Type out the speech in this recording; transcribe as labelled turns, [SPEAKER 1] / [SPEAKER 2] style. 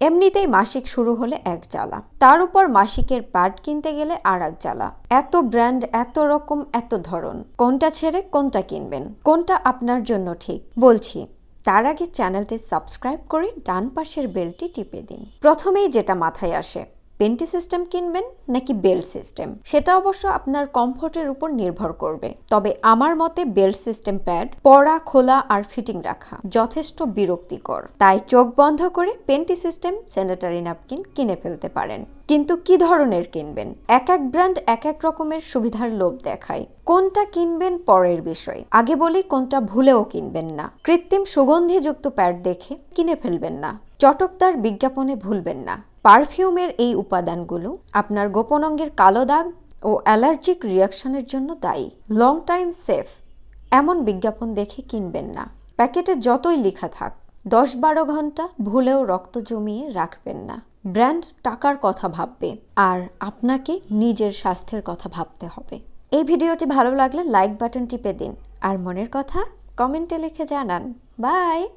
[SPEAKER 1] এমনিতেই মাসিক শুরু হলে এক জ্বালা। তার উপর মাসিকের প্যাড কিনতে গেলে আর এক জ্বালা। এত ব্র্যান্ড, এত রকম, এত ধরন। কোনটা ছেড়ে কোনটা কিনবেন? কোনটা আপনার জন্য ঠিক? বলছি, তার আগে চ্যানেলটি সাবস্ক্রাইব করে ডান পাশের বেলটি টিপে দিন। প্রথমেই যেটা মাথায় আসে পেন্টি সিস্টেম কিনবেন নাকি বেল্ট সিস্টেম? সেটা অবশ্য আপনার কমফোর্টের উপর নির্ভর করবে। তবে আমার মতে বেল্ট সিস্টেম প্যাড পরা খোলা আর ফিটিং রাখা যথেষ্ট বিরক্তিকর। তাই চোখ বন্ধ করে পেন্টি সিস্টেম, স্যানিটারি ন্যাপকিন কিনে ফেলতে পারেন। কিন্তু কি ধরনের কিনবেন? এক এক ব্র্যান্ড এক এক রকমের সুবিধার লোভ দেখায়। কোনটা কিনবেন পরের বিষয়? আগে বলি কোনটা ভুলেও কিনবেন না। কৃত্রিম সুগন্ধিযুক্ত প্যাড দেখে কিনে ফেলবেন না। চটকদার বিজ্ঞাপনে ভুলবেন না। পারফিউমের এই উপাদানগুলো আপনার গোপন অঙ্গের কালো দাগ ও অ্যালার্জিক রিয়াকশনের জন্য দায়ী। লং টাইম সেফ এমন বিজ্ঞাপন দেখে কিনবেন না। প্যাকেটে যতই লেখা থাক দশ বারো ঘণ্টা ভুলেও রক্ত জমিয়ে রাখবেন না। ব্র্যান্ড টাকার কথা ভাববে আর আপনাকে নিজের স্বাস্থ্যের কথা ভাবতে হবে। এই ভিডিওটি ভালো লাগলে লাইক বাটন টিপে দিন। আর মনের কথা কমেন্টে লিখে জানান। বাই!